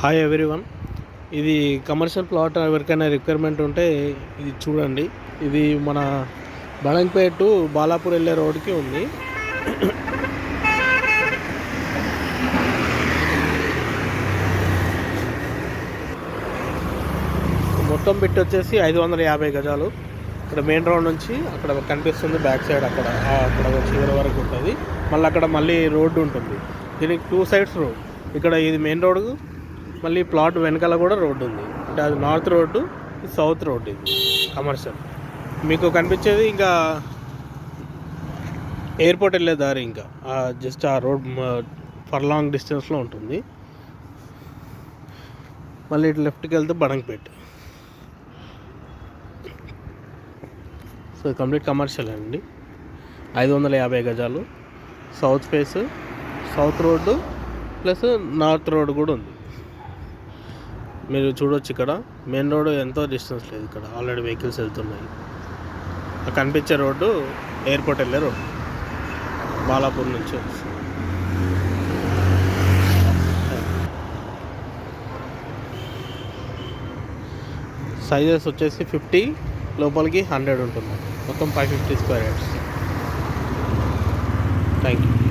Hi everyone ఇది commercial plot ఎవరికైనా requirement ఉంటే ఇది చూడండి. ఇది మన బడంపేట టు బాలాపూర్ వెళ్ళే రోడ్కి ఉంది. మొత్తం బిట్ వచ్చేసి ఐదు వందల యాభై గజాలు. ఇక్కడ మెయిన్ రోడ్ నుంచి అక్కడ కనిపిస్తుంది బ్యాక్ సైడ్ అక్కడ. అక్కడ చివరి వరకు ఉంటుంది. మళ్ళీ అక్కడ మళ్ళీ రోడ్డు ఉంటుంది. దీనికి టూ సైడ్స్ రోడ్ ఇక్కడ ఇది మెయిన్ రోడ్ మళ్ళీ ప్లాట్ వెనకాల కూడా రోడ్డు ఉంది. అంటే అది నార్త్ రోడ్డు సౌత్ రోడ్ ఇది కమర్షియల్. మీకు కనిపించేది ఇంకా ఎయిర్పోర్ట్ వెళ్ళే దారి ఇంకా. జస్ట్ ఆ రోడ్ ఫర్ లాంగ్ డిస్టెన్స్లో ఉంటుంది. మళ్ళీ ఇటు లెఫ్ట్కి వెళ్తే బడంగపేట. సో కంప్లీట్ కమర్షియల్ అండి. ఐదు వందల యాభై గజాలు. South face south road plus north road కూడా ఉంది. మీరు చూడొచ్చు ఇక్కడ. మెయిన్ రోడ్ ఎంతో డిస్టెన్స్ లేదు ఇక్కడ. ఆల్రెడీ వెహికల్స్ వెళ్తున్నాయి. ఆ కనిపించే రోడ్డు ఎయిర్పోర్ట్ వెళ్ళే రోడ్డు బాలాపూర్ నుంచి సైజెస్ వచ్చేసి ఫిఫ్టీ లోపలికి హండ్రెడ్ ఉంటుంది మొత్తం five fifty square yards thank you